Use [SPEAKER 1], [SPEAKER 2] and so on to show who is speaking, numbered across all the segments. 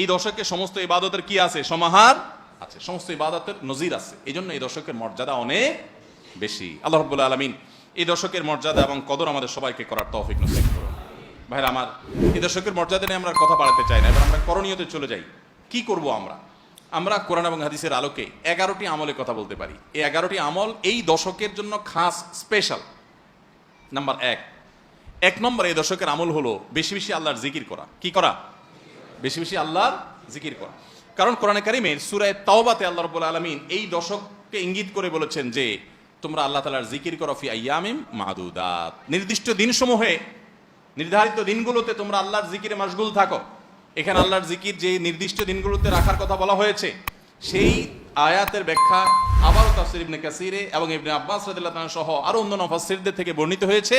[SPEAKER 1] এই দশকে সমস্ত ইবাদতের কি আছে? সমাহার আছে। সমস্ত ইবাদতের নজির আছে। এই জন্য এই দশকের মর্যাদা অনেক বেশি। আল্লাহ রব্বুল আলমিন এই দশকের মর্যাদা এবং কদর আমাদের সবাইকে করার তৌফিক নসিব করুন। ভাইরা, আমার এই দশকের মর্যাদা নিয়ে আমরা কথা বাড়াতে চাই না, এবার আমরা করণীয়তে চলে যাই। কি করব আমরা? আমরা কোরআন এবং হাদিসের আলোকে এগারোটি আমলে কথা বলতে পারি। এই এগারোটি আমল এই দশকের জন্য খাস, স্পেশাল। নাম্বার এক। এক নম্বর এই দশকের আমল হলো বেশি বেশি আল্লাহর জিকির করা। কি করা? বেশি বেশি আল্লাহর জিকির করা। কারণ কোরআনে কারিমের সুরায় তাওবাতে আল্লাহ রব্বুল আলমিন এই দশককে ইঙ্গিত করে বলেছেন যে, তোমরা আল্লাহ তালার জিকির করো ফি আয়ামিম মাদুদাত। নির্দিষ্ট দিনসমূহে, নির্ধারিত দিনগুলোতে তোমরা আল্লাহর জিকিরে মাশগুল থাকো। এখানে আল্লাহর জিকির যে নির্দিষ্ট দিনগুলোতে রাখার কথা বলা হয়েছে, সেই আয়াতের ব্যাখ্যা আবারও তাফসির ইবনে কাসিরে এবং ইবনে আব্বাস রাদিয়াল্লাহু তাআলা সহ আরও অন্য নফাসিরদের থেকে বর্ণিত হয়েছে।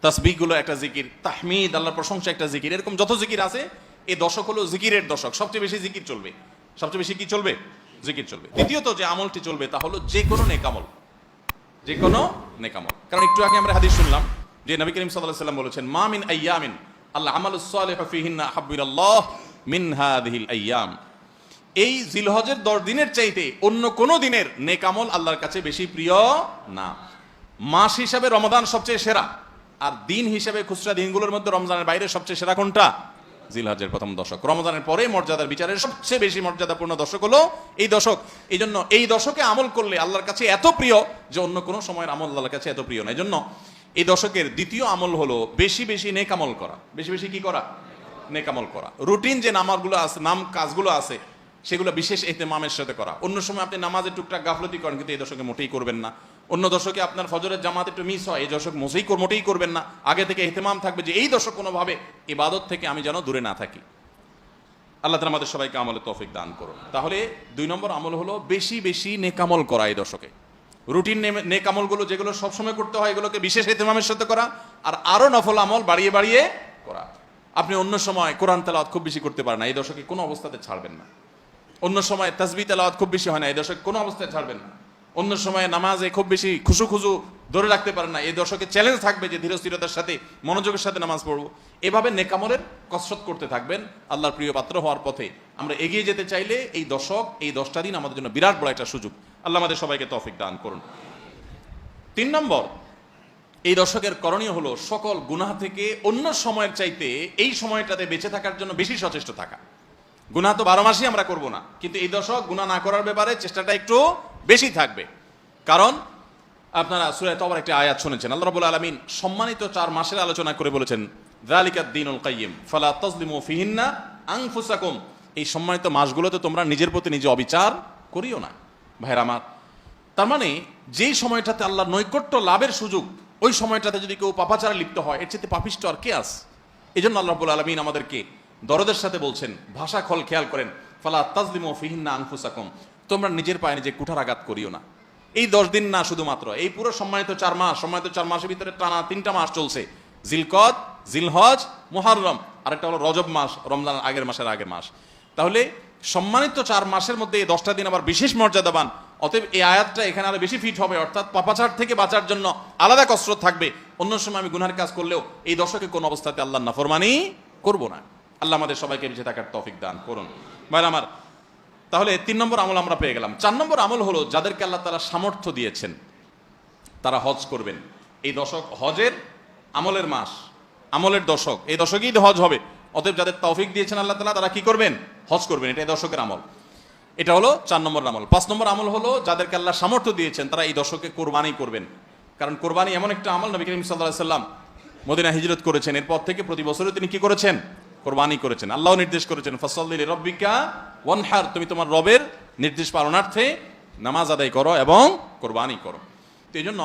[SPEAKER 1] তাসবিগুলো একটা জিকির, তাহমিদ, আল্লাহর প্রশংসা একটা জিকির, এরকম যত জিকির আছে এই দশক হলো জিকিরের দশক। সবচেয়ে বেশি জিকির চলবে। সবচেয়ে বেশি কি চলবে? জিকির চলবে। দ্বিতীয়ত যে আমলটি চলবে তা হলো যে কোনো নেকামল। যে কোনো নেকামল। কারণ একটু আগে আমরা হাদিস শুনলাম যে নবী করিম আলাইহি সাল্লাম বলেছেন, মা মিন আইয়ামিন আল্লাহ আমালুস সালিহু ফিহিন্না হাব্বিরাল্লাহ মিন হাদিহিল আইয়াম। এই জিলহজের দশ দিনের চাইতে অন্য কোনো দিনের নেকামল আল্লাহর কাছে বেশি প্রিয় না। মাস হিসাবে রমাদান সবচেয়ে সেরা। আর দিন হিসেবে খুচরা দিনগুলোর মধ্যে রমজানের বাইরে সবচেয়ে সেরা কোনটা? জিলহজের প্রথম দশক। রমজানের পরে মর্যাদার বিচারের সবচেয়ে বেশি মর্যাদাপূর্ণ দশক হলো এই দশক। এই জন্য এই দশকে আমল করলে আল্লাহর কাছে এত প্রিয় যে অন্য কোনো সময়ের আমল আল্লাহর কাছে এত প্রিয় না। এই জন্য এই দশকের দ্বিতীয় আমল হলো বেশি বেশি নেকামল করা। বেশি বেশি কি করা? নেকামল করা। রুটিন যে নামারগুলো আছে নাম কাজগুলো আছে, সেগুলো বিশেষ এহতেমামের সাথে করা। অন্য সময় আপনি নামাজে টুকটাক গাফলতি করেন, কিন্তু এই দশকে মোটেই করবেন না। অন্য দশকে আপনার ফজরের জামাত একটু মিস হয়, এই দশক কর- মোটেই করবেন না। আগে থেকে এহতেমাম থাকবে যে এই দশক কোনোভাবে ইবাদত থেকে আমি যেন দূরে না থাকি। আল্লাহ তালা আমাদের সবাইকে আমলে তৌফিক দান করুন। তাহলে দুই নম্বর আমল হলো বেশি বেশি নেকামল করা এই দশকে। রুটিন নেকামলগুলো যেগুলো সবসময় করতে হয়, এগুলোকে বিশেষ এহতেমামের সাথে করা আর আরও নফল আমল বাড়িয়ে বাড়িয়ে করা। আপনি অন্য সময় কোরআন তেলাওয়াত খুব বেশি করতে পারেন না, এই দশকে কোনো অবস্থাতে ছাড়বেন না। অন্য সময় তাসবি তেলাওয়াত খুব বেশি হয় না, এই দশকে কোনো অবস্থায় ছাড়বেন না। অন্য সময় নামাজে খুব বেশি খুশু খুশু ধরে রাখতে পারেন না। এই দশকে চ্যালেঞ্জ থাকবে যে ধীরস্থিরতার সাথে, মনোযোগের সাথে নামাজ পড়ব। এভাবে নেকামলের কসরত করতে থাকবেন আল্লাহর প্রিয় পাত্র হওয়ার পথে। আমরা এগিয়ে যেতে চাইলে এই দশক, এই দশটা দিন আমাদের জন্য বিরাট বড় একটা সুযোগ। আল্লাহ আমাদের সবাইকে তফিক দান করুন। তিন নম্বর, এই দশকের করণীয় হলো সকল গুনাহ থেকে অন্য সময়ের চাইতে এই সময়টাতে বেঁচে থাকার জন্য বেশি সচেষ্ট থাকা। গুনাহ তো বারো মাসই আমরা করব না, কিন্তু এই দশক গুনাহ না করার ব্যাপারে চেষ্টাটা একটু বেশি থাকবে। কারণ আপনারা সুরায় তবর একটি আয়াত শুনেছেন। আল্লাহ রাব্বুল আলমিন সম্মানিত চার মাসের আলোচনা করে বলেছেন যালিকাদ দিনুল কাইয়িম ফালা তাজলিমু ফিহিন্না আনফুসাকুম। এই সম্মানিত মাসগুলোতে তোমরা নিজের প্রতি নিজে অবিচার করিও না। ভাইরা আমার, তার মানে যেই সময়টাতে আল্লাহর নৈকট্য লাভের সুযোগ, ওই সময়টাতে যদি কেউ পাপাচারে লিপ্ত হয়, এর চেয়ে পাপিষ্ট আর কে আস এই জন্য আল্লাহ রাব্বুল আলমিন আমাদেরকে দরদের সাথে বলছেন, ভাষা খল খেয়াল করেন, ফালা তাজলিম ফিহিন্না আনফুসাকুম। তোমরা নিজের পায়ে নিজে কুঠার আঘাত করিও না। এই দশ দিন না শুধুমাত্র, এই পুরো সম্মানিত চার মাস, সম্মানিত চার মাসের ভিতরে টানা তিনটা মাস চলছে। জিলকদ, জিলহজ, মোহাররম, আরেকটা হলো রজব মাস, রমজান আগের মাসের আগের মাস। তাহলে সম্মানিত চার মাসের মধ্যে এই দশটা দিন আবার বিশেষ মর্যাদাবান, অতএব এই আয়াতটা এখানে আরও বেশি ফিট হবে, অর্থাৎ পাপাচার থেকে বাঁচার জন্য আলাদা কসরত থাকবে। অন্য সময় আমি গুনহার কাজ করলেও এই দশকে কোন অবস্থাতে আল্লাহ নাফরমানি করব না। আল্লাহ আমাদের সবাইকে বেঁচে থাকার তৌফিক দান করুন। ভাই আমার তাহলে তিন নম্বর আমল আমরা পেয়ে গেলাম। চার নম্বর আমল হলো যাদেরকে আল্লাহ তারা সামর্থ্য দিয়েছেন, তারা হজ করবেন। এই দশক হজের আমলের মাস, আমলের দশক। এই দশকেই হজ হবে। অতএব যাদের তৌফিক দিয়েছেন আল্লাহ তালা তারা কি করবেন? হজ করবেন। এটা দশকের আমল। এটা হলো চার নম্বর আমল। পাঁচ নম্বর আমল হলো যাদেরকে আল্লাহ সামর্থ্য দিয়েছেন, তারা এই দশকে কোরবানি করবেন। কারণ কোরবানি এমন একটা আমল নবী করিম সাল্লাহ সাল্লাম মদিনা হিজরত করেছেন। এরপর থেকে প্রতি বছরে তিনি কি করেছেন? কোরবানি করেছেন। আল্লাহ নির্দেশ করেছেন, ফসল্লি রব্বিকা ওয়ানহার তুমি তোমার রবের নির্দেশ পালনার্থে নামাজ আদায় করো এবং কোরবানি করো। তো এই জন্য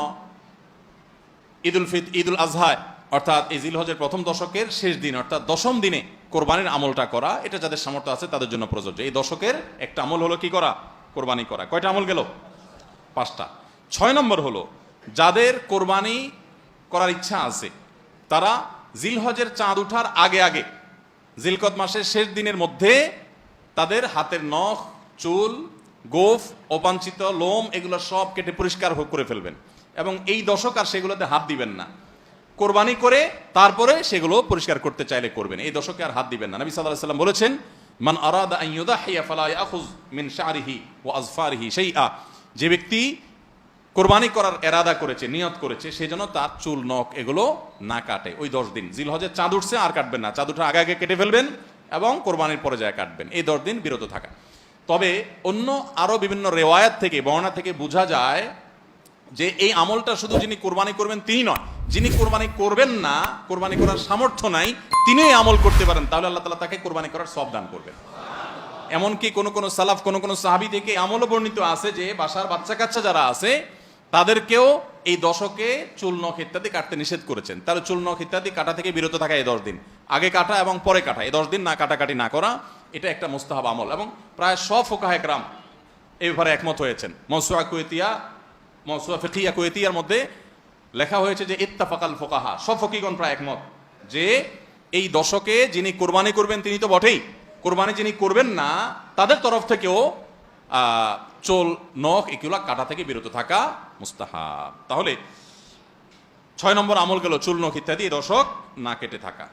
[SPEAKER 1] ঈদুল ফিত, ঈদুল আজহায় অর্থাৎ এই জিলহজের প্রথম দশকের শেষ দিন, অর্থাৎ দশম দিনে কোরবানির আমলটা করা, এটা যাদের সামর্থ্য আছে তাদের জন্য প্রযোজ্য। এই দশকের একটা আমল হলো কি করা? কোরবানি করা। কয়টা আমল গেল? পাঁচটা। ছয় নম্বর হলো, যাদের কোরবানি করার ইচ্ছা আছে, তারা জিলহজের চাঁদ উঠার আগে আগে, জিলকত মাসের শেষ দিনের মধ্যে তাদের হাতের নখ, চুল, গোফ, অপাঞ্চিত, লোম, এগুলো সব কেটে পরিষ্কার করে ফেলবেন। এবং এই দশক আর সেগুলোতে হাত দিবেন না। কোরবানি করে তারপরে সেগুলো পরিষ্কার করতে চাইলে করবেন। এই দশকে আর হাত দিবেন না। নবী আলাইহি সাল্লাম বলেছেন, মান ফালা মিন ওয়া আজফারিহি শাইআ। যে ব্যক্তি কোরবানি করার এরাদা করেছে, নিয়ত করেছে সেই জন্য তার চুল, নখ এগুলো না কাটে। ওই দশ দিন। জিলহজের চাঁদ উঠছে, আর কাটবেন না। চাঁদ উঠে আগে আগে কেটে ফেলবেন। এবং কোরবানির পরে যায় কাটবেন। এই দশ দিন বিরত থাকা। তবে অন্য আরও বিভিন্ন রেওয়ায়াত থেকে, বর্ণনা থেকে বোঝা যায় যে এই আমলটা শুধু যিনি কোরবানি করবেন তিনি নয়, যিনি কোরবানি করবেন না, কোরবানি করার সামর্থ্য নাই, তিনি আমল করতে পারেন, তাহলে আল্লাহ তালা তাকে কোরবানি করার সব দান করবেন। এমনকি কোনো কোনো সালাফ, কোনো কোনো সাহাবি থেকে আমলও বর্ণিত আছে যে বাসার বাচ্চা কাচ্চা যারা আছে তাদেরকেও এই দশকে চুল নখ ইত্যাদি কাটতে নিষেধ করেছেন। তাহলে চুল নখ ইত্যাদি কাটা থেকে বিরত থাকা এই দশ দিন। আগে কাটা এবং পরে কাটা। এই দশ দিন না কাটাকাটি না করা, এটা একটা মোস্তাহাব আমল। এবং প্রায় সব ফোকাহে একরাম এই ব্যাপারে একমত হয়েছেন। মৌসুয়া কুয়েতিয়া, মৌসুয়া ফিকিয়া কুয়েতিয়ার মধ্যে লেখা হয়েছে যে, ইত্তাফাকাল ফোকাহা। সব ফকিগণ প্রায় একমত যে, এই দশকে যিনি কোরবানি করবেন তিনি তো বটেই। কোরবানি যিনি করবেন না, তাদের তরফ থেকেও চোল নখ এগুলা কাটা থেকে বিরত থাকা মুস্তাহাব। তাহলে ছয় নম্বর আমল গেল চুল নখ ইত্যাদি দশক না কেটে থাকা।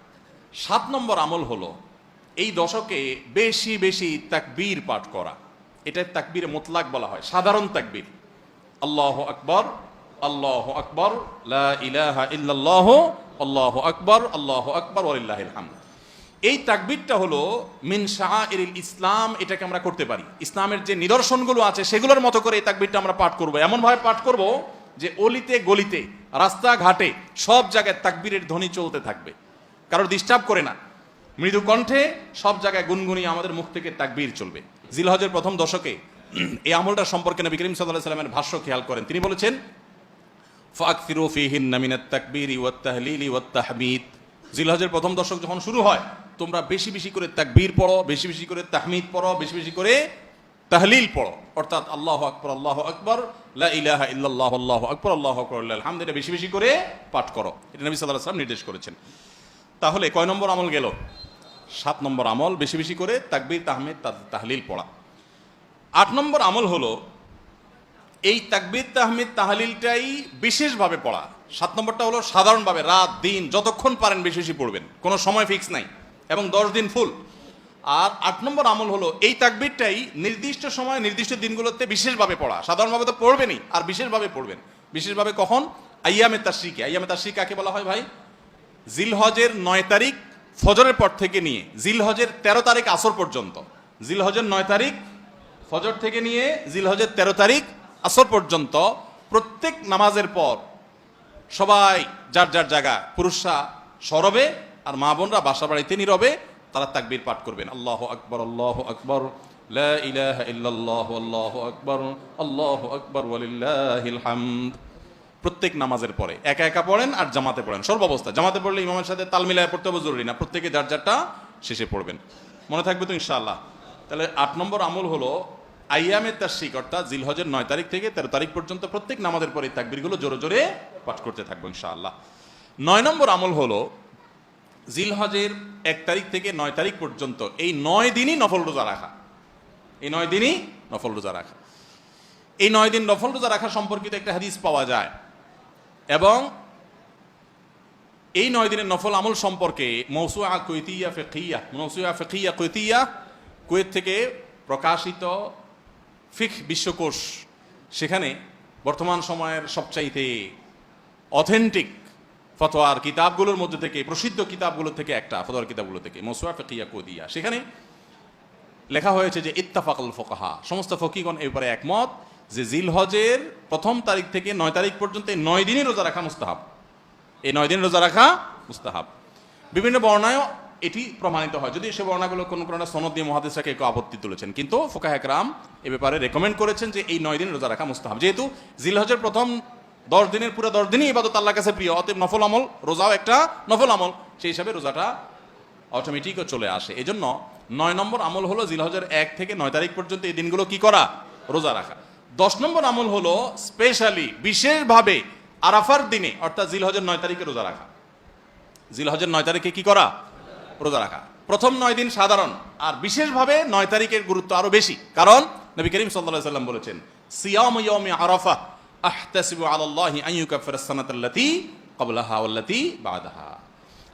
[SPEAKER 1] সাত নম্বর আমল হলো এই দশকে বেশি বেশি তাকবীর পাঠ করা। এটা তাকবীর মোতলাক বলা হয়, সাধারণ তাকবীর। আল্লাহ আকবর আল্লাহ আকবর, লা ইলাহা ইল্লাল্লাহ, আল্লাহ আকবর আল্লাহ আকবর, ওয়ালিল্লাহিল হামদ। এই তাকবীরটা হলো, মিন শাআইরিল ইসলাম এটাকে আমরা করতে পারি। ইসলামের যে নিদর্শনগুলো আছে, সেগুলোর মতো করে এই তাকবীরটা আমরা পাঠ করব। এমন ভাবে পাঠ করব যে অলিতে, গলিতে, রাস্তাঘাটে, সব জায়গায় তাকবীরের ধ্বনি চলতে থাকবে। কারোর ডিস্টার্ব করে না। মৃদু কণ্ঠে সব জায়গায় গুনগুনি আমাদের মুখ থেকে তাকবীর চলবে। জিলহজের প্রথম দশকে এই আমলটা সম্পর্কে নবী করিম আলাইহি সাল্লামের ভাষ্য খেয়াল করেন। তিনি বলেছেন ফাকফিরু ফিহিন্না মিনাত তাকবীরি ওয়াত তাহলিলি জিলহজের প্রথম দশক যখন শুরু হয় তোমরা বেশি বেশি করে তাকবীর পড়ো, বেশি বেশি করে তাহমিদ পড়ো, বেশি বেশি করে তাহলিল পড়ো। অর্থাৎ আল্লাহ আকবর আল্লাহ আকবর ইলাহা ইল্লাল্লাহ, আল্লাহ আকবর, আল্লাহু আকবর আলহামদুলিল্লাহ বেশি বেশি করে পাঠ করো। এটা নবী আলাইহি সাল্লাম নির্দেশ করেছেন। তাহলে কয় নম্বর আমল গেল? সাত নম্বর আমল, বেশি বেশি করে তাকবীর, তাহমিদ তাহলিল পড়া। আট নম্বর আমল হলো, এই তাকবীর, তাহমিদ, তাহলিলটাই বিশেষভাবে পড়া। সাত নম্বরটা হলো সাধারণভাবে রাত, দিন, যতক্ষণ পারেন বেশি বেশি পড়বেন। কোনো সময় ফিক্স নাই। এবং দশ দিন ফুল। আর আট নম্বর আমল হলো, এই তাকবীরটাই নির্দিষ্ট সময়, নির্দিষ্ট দিনগুলোতে বিশেষভাবে পড়া। সাধারণভাবে তো পড়বেনই, আর বিশেষভাবে পড়বেন। বিশেষভাবে কখন? আইয়ামে তাশরিকে। আইয়ামে তাশরিক কাকে বলা হয় ভাই? জিলহজের নয় তারিখ ফজরের পর থেকে নিয়ে, জিলহজের তেরো তারিখ আসর পর্যন্ত। জিলহজের নয় তারিখ ফজর থেকে নিয়ে, জিলহজের তেরো তারিখ আসর পর্যন্ত প্রত্যেক নামাজের পর সবাই যার যার জায়গা পুরুষরা সরবে আর মা বোনরা বাসা বাড়িতে নীরবে, তারা তাকবীর পাঠ করবেন। আল্লাহ আকবর আল্লাহ আকবর আল্লাহু আকবর প্রত্যেক নামাজের পরে, একা একা পড়েন আর জামাতে পড়েন। সর্বাবস্থা, জামাতে পড়লে ইমামের সাথে তাল মিলায় পড়তে হবে, জরুরি না। প্রত্যেকে যার যারটা শেষে পড়বেন। মনে থাকবে তো ইনশাআল্লাহ? তাহলে আট নম্বর আমল হলো আইয়ামের তার শিক অর্থাৎ জিলহজের নয় তারিখ থেকে তেরো তারিখ পর্যন্ত প্রত্যেক নামাজের পরে তাকবীরগুলো জোরে জোরে পাঠ করতে থাকব ইনশাআল্লাহ। নয় নম্বর আমল হলো জিলহজের এক তারিখ থেকে নয় তারিখ পর্যন্ত এই নয় দিনই নফল রোজা রাখা। এই নয় দিনই নফল রোজা রাখা। এই নয় দিন নফল রোজা রাখা সম্পর্কিত একটা হাদিস পাওয়া যায়। এবং এই নয় দিনের নফল আমল সম্পর্কে মৌসুয়া কৈতিয়া ফেকিয়া মৌসুয়া ফেকিয়া কৈতিয়া, কুয়েত থেকে প্রকাশিত ফিক বিশ্বকোষ, সেখানে বর্তমান সময়ের সবচাইতে অথেন্টিক ফতোয়ার কিতাবগুলোর মধ্যে থেকে, প্রসিদ্ধ কিতাবগুলো থেকে একটা, ফতোয়ার কিতাবগুলো থেকে মৌসুয়া ফেকিয়া কৈতিয়া সেখানে লেখা হয়েছে যে, ইত্তাফাকল ফোকাহা। সমস্ত ফকিগণ এই ব্যাপারে একমত যে, জিলহজের প্রথম তারিখ থেকে নয় তারিখ পর্যন্ত এই নয় দিনই রোজা রাখা মুস্তাহাব। এই নয় দিন রোজা রাখা মুস্তাহাব। বিভিন্ন বর্ণায়ও এটি প্রমাণিত হয়। যদি সে বর্ণাগুলো কোনো কোনো সনদ দিয়ে মহাদেশাকে একটু আপত্তি তুলেছেন, কিন্তু ফোকাহ একরাম এ ব্যাপারে রেকমেন্ড করেছেন যে, এই নয় দিন রোজা রাখা মুস্তাহাব। যেহেতু জিলহজের প্রথম দশ দিনের পুরো দশ দিনই ইবাদত আল্লাহর কাছে প্রিয়। অতএব নফল আমল, রোজাও একটা নফল আমল। সেই হিসাবে রোজাটা অটোমেটিকও চলে আসে। এই জন্য নয় নম্বর আমল হলো জিলহজের এক থেকে নয় তারিখ পর্যন্ত এই দিনগুলো কি করা? রোজা রাখা। দশ নম্বর আমল হলো স্পেশালি বিশেষভাবে আরাফার দিনে, অর্থাৎ জিলহজের নয় তারিখে রোজা রাখা। জিলহজের নয় তারিখে কি করা? রোজা রাখা। প্রথম নয় দিন সাধারণ, আর বিশেষভাবে নয় তারিখের গুরুত্ব আরও বেশি। কারণ নবী করিম সাল্লাল্লাহু সাল্লাম বলেছেন, সিয়াম ইয়াউমি আরাফা আহতাসিবু আলাল্লাহি আন ইউকাফিরা সানাতাল্লাতী ক্বাবলাহা ওয়াল্লাতী বাদাহা।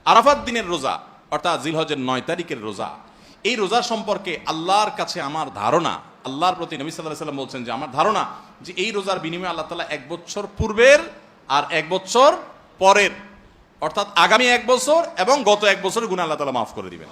[SPEAKER 1] আরাফাত দিনের রোজা, অর্থাৎ জিলহজের নয় তারিখের রোজা, এই রোজা সম্পর্কে আল্লাহর কাছে আমার ধারণা, আল্লাহর প্রতি নবী সাল্লাহ সাল্লাম বলছেন যে আমার ধারণা যে এই রোজার বিনিময়ে আল্লাহ তালা এক বছর পূর্বের আর এক বছর পরের, অর্থাৎ আগামী এক বছর এবং গত এক বছরের গুণ আল্লাহ তালা মাফ করে দিবেন।